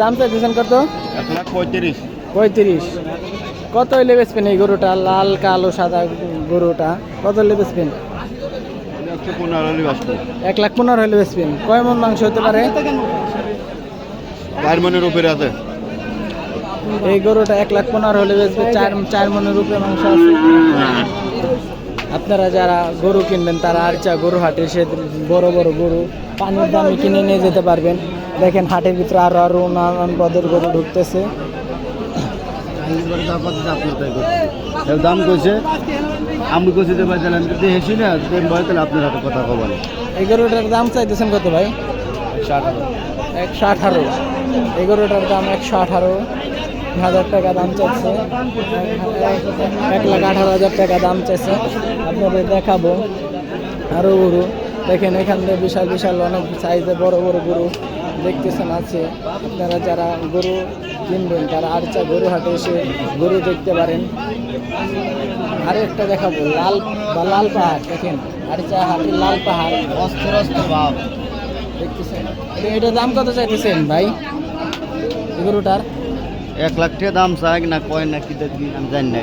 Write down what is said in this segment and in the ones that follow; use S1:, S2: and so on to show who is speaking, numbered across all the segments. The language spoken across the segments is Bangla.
S1: দাম চাইতেছেন কত?
S2: এক লাখ পঁয়ত্রিশ।
S1: পঁয়ত্রিশ। কত হইলে বেচবেন এই গরুটা? লাল কালো সাদা গরুটা? কত হইলে বেচবেন? এক লাখ পনেরো হইলে বেচবেন। কয় মন মাংস হতে পারে?
S2: চার মনের উপরে আছে।
S1: এই গরুটা এক লাখ পনেরো হলে বেচবে। চার চার মনের উপরে মাংস আছে। আপনারা যারা গরু কিনবেন তারা আর চা গরু হাটে সে বড় বড় গরু পানির দামে কিনে নিয়ে যেতে পারবেন। দেখেন হাটের ভিতরে আরও আরও নানান পদের গরু ঢুকতেছে।
S2: দাম কইছে আমি কইছি যে ভাই তাহলে হেসি না ভাই তাহলে আপনার হাতে কথা কবেন
S1: এই গরুটার দাম চাইতেছেন কত ভাই? একশো আঠারো। এই গরুটার দাম একশো আঠারো। হাজার টাকা দাম চাইছে। এক লাখ আঠারো হাজার টাকা দাম চাইছে। আপনাদের দেখাবো। আরও গরু। দেখেন, এখান থেকে বিশাল বিশাল অনেক সাইজে বড় বড় গরু দেখতেছেন, আছে। আপনারা যারা গরু কিনবেন, তারা আরচা গরু হাটে এসে গরু দেখতে পারেন। আরও একটা দেখাবো, লাল বা লাল পাহাড়, দেখেন। আরচা হাটের লাল পাহাড়, অস্ত্র অস্ত্র দেখতেছেন। এটা- দাম কত চাইতেছেন, ভাই? গরুটার?
S2: এক লাখ টাকা দাম চাই না কয় না কি দেখবি আমি জানি না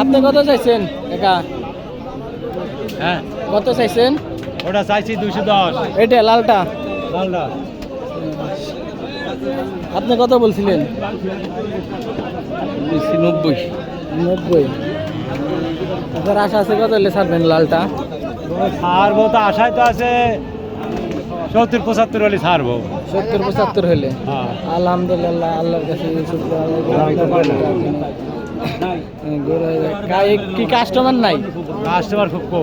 S1: আপনি কত চাইছেন? একা?
S3: হ্যাঁ।
S1: কত চাইছেন?
S3: ওটা চাইছি দুশো দশ।
S1: এটা লালটা?
S3: লালটা।
S1: আপনি কত বলছিলেন?
S3: নব্বই।
S1: নব্বই। আপনার আশা আছে কত হলে ছাড়বেন লালটা?
S3: ছাড়বো তো আশায় তো আছে। সত্তর পঁচাত্তর হলে ছাড়বো।
S1: সত্তর পঁচাত্তর হলে?
S3: হ্যাঁ।
S1: আলহামদুলিল্লাহ আল্লাহর কাছে কা- কি কাস্টমার নাই?
S3: কাস্টমার খুব কম।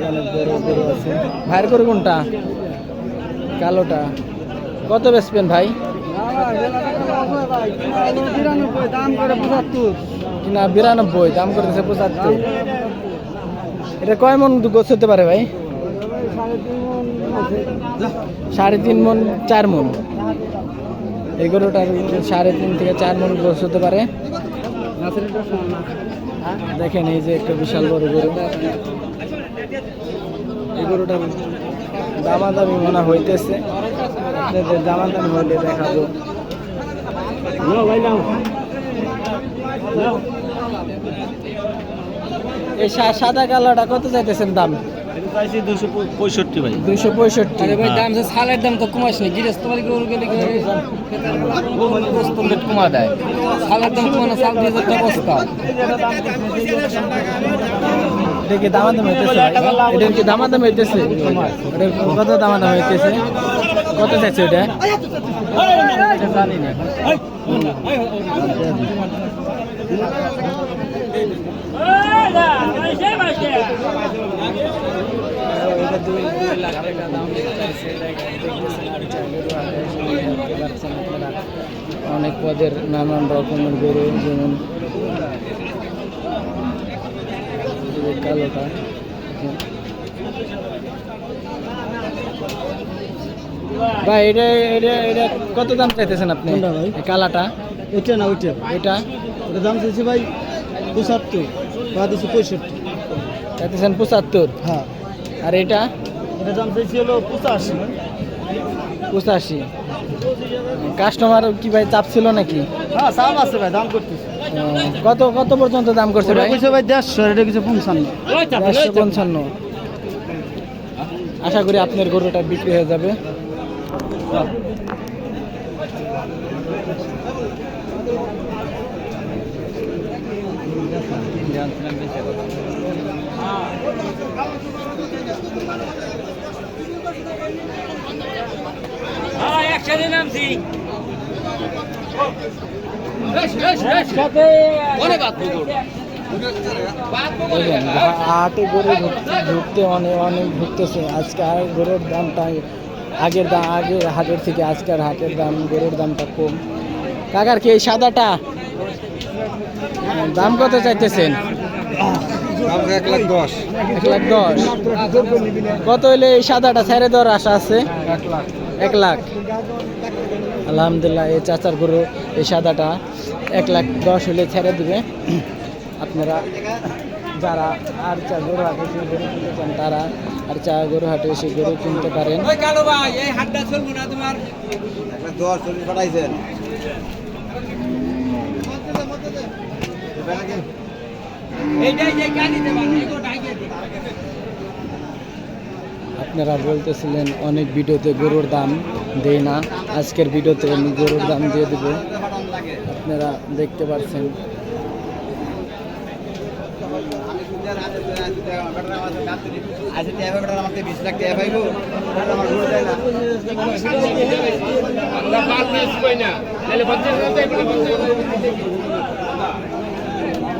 S1: ভাইয়ের গরু কোনটা? কালোটা। কত বেচবেন ভাই? না, বিরানব্বই, দাম করেছে পঁচাত্তর। এটা কয় মন গোছ হতে পারে ভাই? সাড়ে তিন মন, চার মন। এই গরুটার সাড়ে তিন থেকে চার মন গোছ হতে পারে। দেখেন এই যে একটা বিশাল বড় গরু। এই গরুটার দামাদামি মনে হইতেছে। আপনাদের দামাদামি হইলে দেখাবো। এই সাদা কালারটা কত চাইতেছেন দাম?
S3: চাইছি দুশো পঁয়ষট্টি ভাই।
S1: পঁয়ষট্টি।
S4: দাম সালের দাম তো কমাস নি গিরেস তোমার গরু গেলে কমা দেয়। সালের দাম কমানো সাল দিয়ে যাচ্ছে অবস্থা
S1: এটা কি দামাদাম হইতেছে কি দামাদাম হইতেছে? এটার কত দামাদাম হইতেছে? কত চাইছে ওটা জানি না দুই দুই লাখ টাকা দাম দেখতেছেন। অনেক পদের নানান রকমের গরু যেমন কালোটা। ভাই এটা এটা এটা কত দাম চাইতেছেন আপনি? কালাটা?
S4: এটা না ওইটা?
S1: এটা?
S2: এটা দাম চাইছি ভাই পঁচাত্তর বা দিচ্ছি পঁয়ষট্টি।
S1: চাইতেছেন পঁচাত্তর?
S2: হ্যাঁ।
S1: আর এটা?
S2: এটা দাম চাইছি হলো পঁচাশি।
S1: পঁচাশি। কাস্টমার কি ভাই চাপ ছিল নাকি?
S2: হ্যাঁ সাম আছে ভাই দাম করতেছি।
S1: কত কত পর্যন্ত দাম করছে ভাই?
S2: কইছে ভাই দেড়শো এটা কিছু পঞ্চান্ন।
S1: চারশো পঞ্চান্ন। আশা করি আপনার গরুটা বিক্রি হয়ে যাবে।
S4: একসাথে নামছি।
S1: হা- হাটে গরু ঢুক- ঢুকতে অনেক অনেক ঢুকতেছে। আজকে আর গরুর দামটা আগের দাম আগের হাটের থেকে আজকের হাটের দাম গরুর দামটা কম। কাকার কি এই সাদাটা? দাম কত চাইতেছেন?
S2: এক লাখ দশ।
S1: এক লাখ দশ। কত হইলে এই সাদাটা ছেড়ে দেওয়ার আশা আছে?
S2: এক লাখ।
S1: এক লাখ আলহামদুলিল্লাহ এই চাচার গরু এই সাদাটা এক লাখ দশ হলে ছেড়ে দিবে। আপনারা যারা আর চা গরু হাটে এসে গরু কিনতে চান তারা আর চা গরু হাটে এসে গরু কিনতে পারেন।
S2: পাঠাইছেন।
S1: আপনারা বলতেছিলেন অনেক ভিডিওতে গরুর দাম দেই না আজকের ভিডিওতে আমি গরুর দাম দিয়ে দেব। আপনারা দেখতে পাচ্ছেন
S2: আচ্ছা